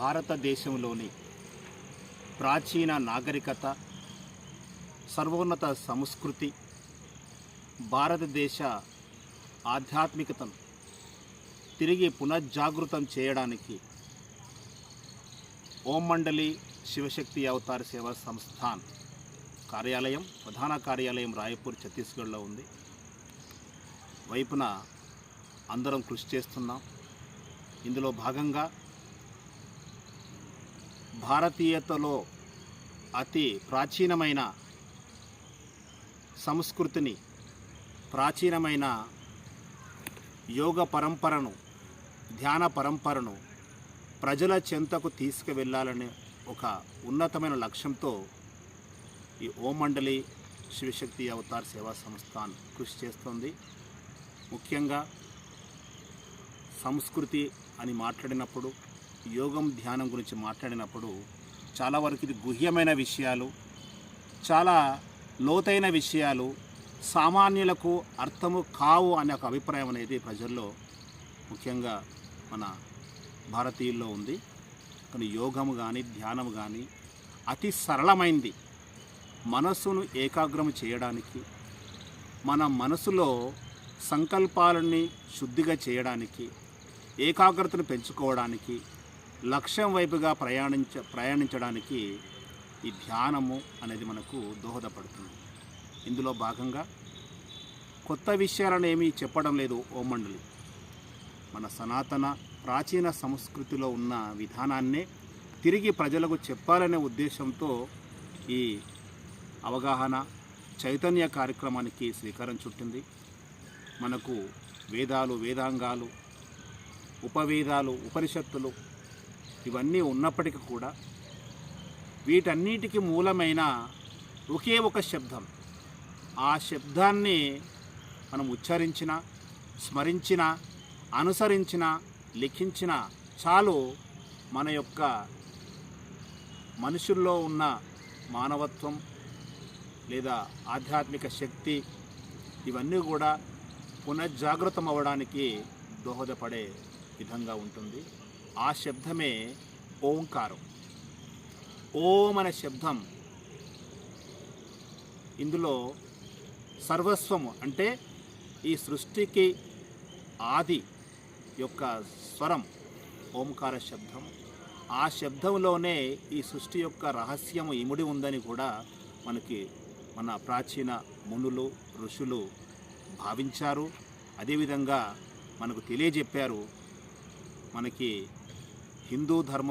భారతదేశంలోని ప్రాచీన నాగరికత సర్వోన్నత సంస్కృతి భారతదేశ ఆధ్యాత్మికతను తిరిగి పునర్జాగృతం చేయడానికి ఓం మండలి శివశక్తి అవతార సేవా సంస్థాన్ కార్యాలయం ప్రధాన కార్యాలయం రాయపూర్ ఛత్తీస్గఢ్లో ఉంది. వైపున అందరం కృషి చేస్తున్నాం. ఇందులో భాగంగా భారతీయతలో అతి ప్రాచీనమైన సంస్కృతిని ప్రాచీనమైన యోగ పరంపరను ధ్యాన పరంపరను ప్రజల చెంతకు తీసుకువెళ్ళాలనే ఒక ఉన్నతమైన లక్ష్యంతో ఈ ఓం మండలి శివశక్తి అవతార్ సేవా సంస్థాన్ కృషి చేస్తోంది. ముఖ్యంగా సంస్కృతి అని మాట్లాడినప్పుడు యోగం ధ్యానం గురించి మాట్లాడినప్పుడు చాలా వరకు ఇది గుహ్యమైన విషయాలు చాలా లోతైన విషయాలు సామాన్యులకు అర్థము కావు అనే ఒక అభిప్రాయం అనేది ప్రజల్లో ముఖ్యంగా మన భారతీయుల్లో ఉంది. కానీ యోగము కానీ ధ్యానం కానీ అతి సరళమైంది. మనస్సును ఏకాగ్రం చేయడానికి మన మనసులో సంకల్పాలని శుద్ధిగా చేయడానికి ఏకాగ్రతను పెంచుకోవడానికి లక్ష్యం వైపుగా ప్రయాణించ ప్రయాణించడానికి ఈ ధ్యానము అనేది మనకు దోహదపడుతుంది. ఇందులో భాగంగా కొత్త విషయాలను ఏమీ చెప్పడం లేదు ఓ మండలి. మన సనాతన ప్రాచీన సంస్కృతిలో ఉన్న విధానాన్నే తిరిగి ప్రజలకు చెప్పాలనే ఉద్దేశంతో ఈ అవగాహన చైతన్య కార్యక్రమానికి శ్రీకారం చుట్టింది. మనకు వేదాలు వేదాంగాలు ఉపవేదాలు ఉపనిషత్తులు ఇవన్నీ ఉన్నప్పటికీ కూడా వీటన్నిటికీ మూలమైన ఒకే ఒక శబ్దం. ఆ శబ్దాన్ని మనం ఉచ్చరించిన స్మరించిన అనుసరించిన లిఖించిన చాలు మన యొక్క మనుషుల్లో ఉన్న మానవత్వం లేదా ఆధ్యాత్మిక శక్తి ఇవన్నీ కూడా పునర్జాగృతం అవ్వడానికి దోహదపడే విధంగా ఉంటుంది. ఆ శబ్దమే ఓంకారం. ఓం అనే శబ్దం. ఇందులో సర్వస్వము అంటే ఈ సృష్టికి ఆది యొక్క స్వరం ఓంకార శబ్దం. ఆ శబ్దంలోనే ఈ సృష్టి యొక్క రహస్యము ఇముడి ఉందని కూడా మనకి మన ప్రాచీన మునులు ఋషులు భావించారు. అదేవిధంగా మనకు తెలియజెప్పారు. మనకి हिंदू धर्म